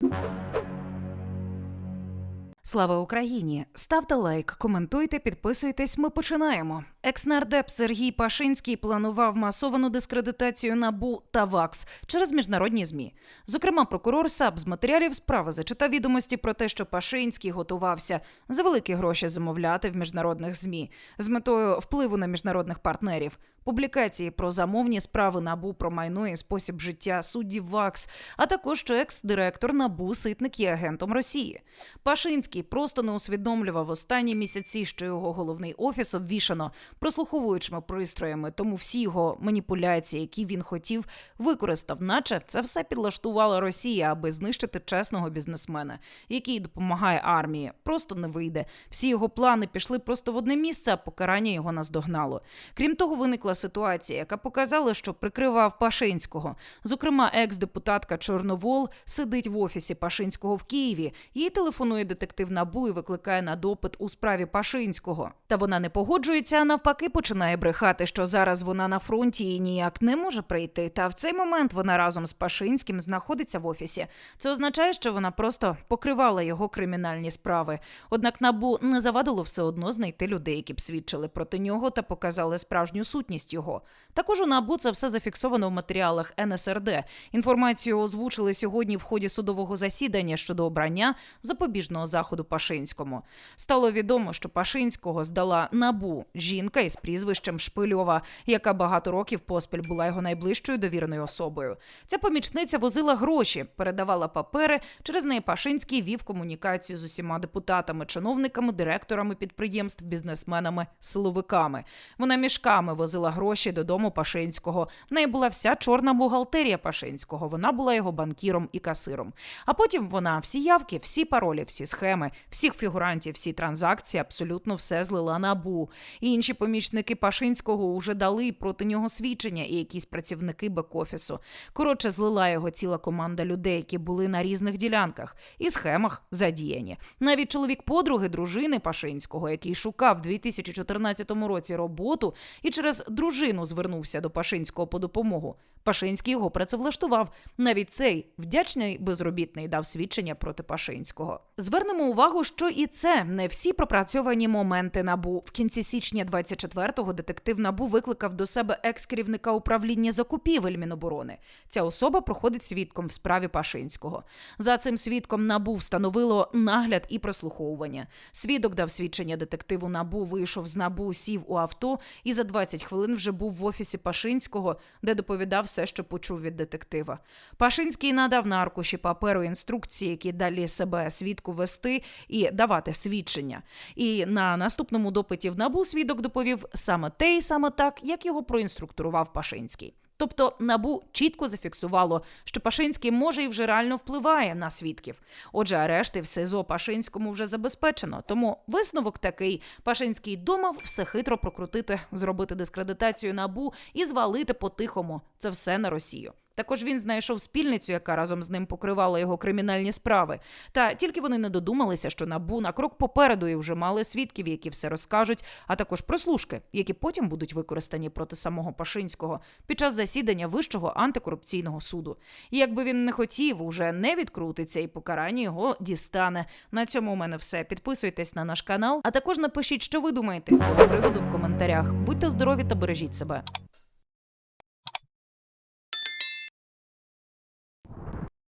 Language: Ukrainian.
you Слава Україні! Ставте лайк, коментуйте, підписуйтесь. Ми починаємо. Екснардеп Сергій Пашинський планував масовану дискредитацію НАБУ та ВАКС через міжнародні змі. Зокрема, прокурор САП з матеріалів справи зачитав відомості про те, що Пашинський готувався за великі гроші замовляти в міжнародних змі з метою впливу на міжнародних партнерів. Публікації про замовні справи набу про майно і спосіб життя суддів ВАКС, а також що екс-директор набу ситник є агентом Росії. Пашинський просто не усвідомлював останні місяці, що його головний офіс обвішано прослуховуючими пристроями, тому всі його маніпуляції, які він хотів, використав, наче це все підлаштувала Росія, аби знищити чесного бізнесмена, який допомагає армії. Просто не вийде. Всі його плани пішли просто в одне місце, а покарання його наздогнало. Крім того, виникла ситуація, яка показала, що прикривав Пашинського. Зокрема, екс-депутатка Чорновол сидить в офісі Пашинського в Києві. Їй телефонує детектив НАБУ і викликає на допит у справі Пашинського. Та вона не погоджується, а навпаки починає брехати, що зараз вона на фронті і ніяк не може прийти. Та в цей момент вона разом з Пашинським знаходиться в офісі. Це означає, що вона просто покривала його кримінальні справи. Однак набу не завадило все одно знайти людей, які б свідчили проти нього та показали справжню сутність його. Також у набу це все зафіксовано в матеріалах НСРД. Інформацію озвучили сьогодні в ході судового засідання щодо обрання запобіжного заходу Пашинському. Стало відомо, що Пашинського здала набу жінка із прізвищем Шпильова, яка багато років поспіль була його найближчою довіреною особою. Ця помічниця возила гроші, передавала папери. Через неї Пашинський вів комунікацію з усіма депутатами, чиновниками, директорами підприємств, бізнесменами, силовиками. Вона мішками возила гроші додому Пашинського. В неї була вся чорна бухгалтерія Пашинського. Вона була його банкіром і касиром. А потім вона всі явки, всі паролі, всі схеми, всіх фігурантів, всі транзакції, абсолютно все злила на БУ. І інші помічники Пашинського вже дали проти нього свідчення і якісь працівники бек-офісу. Коротше, злила його ціла команда людей, які були на різних ділянках і схемах задіяні. Навіть чоловік подруги дружини Пашинського, який шукав в 2014 році роботу і через дружину звернувся до Пашинського по допомогу. Пашинський його працевлаштував. Навіть цей вдячний безробітний дав свідчення проти Пашинського. Звернемо увагу, що і це не всі пропрацьовані моменти набу. В кінці січня 24-го детектив набу викликав до себе екс-керівника управління закупівель Міноборони. Ця особа проходить свідком в справі Пашинського. За цим свідком набу встановило нагляд і прослуховування. Свідок дав свідчення детективу набу, вийшов з набу, сів у авто і за 20 хвилин вже був в офісі Пашинського, де доповідав все, що почув від детектива. Пашинський надав на аркуші паперу інструкції, які далі себе свідку вести і давати свідчення. І на наступному допиті в набу свідок доповів саме те і саме так, як його проінструктурував Пашинський. Тобто набу чітко зафіксувало, що Пашинський може і вже реально впливає на свідків. Отже, арешти в СИЗО Пашинському вже забезпечено. Тому висновок такий: Пашинський думав все хитро прокрутити, зробити дискредитацію набу і звалити по-тихому це все на Росію. Також він знайшов спільницю, яка разом з ним покривала його кримінальні справи. Та тільки вони не додумалися, що набу на крок попереду і вже мали свідків, які все розкажуть, а також прослушки, які потім будуть використані проти самого Пашинського під час засідання Вищого антикорупційного суду. І якби він не хотів, уже не відкрутиться і покарання його дістане. На цьому у мене все. Підписуйтесь на наш канал, а також напишіть, що ви думаєте з цього приводу в коментарях. Будьте здорові та бережіть себе.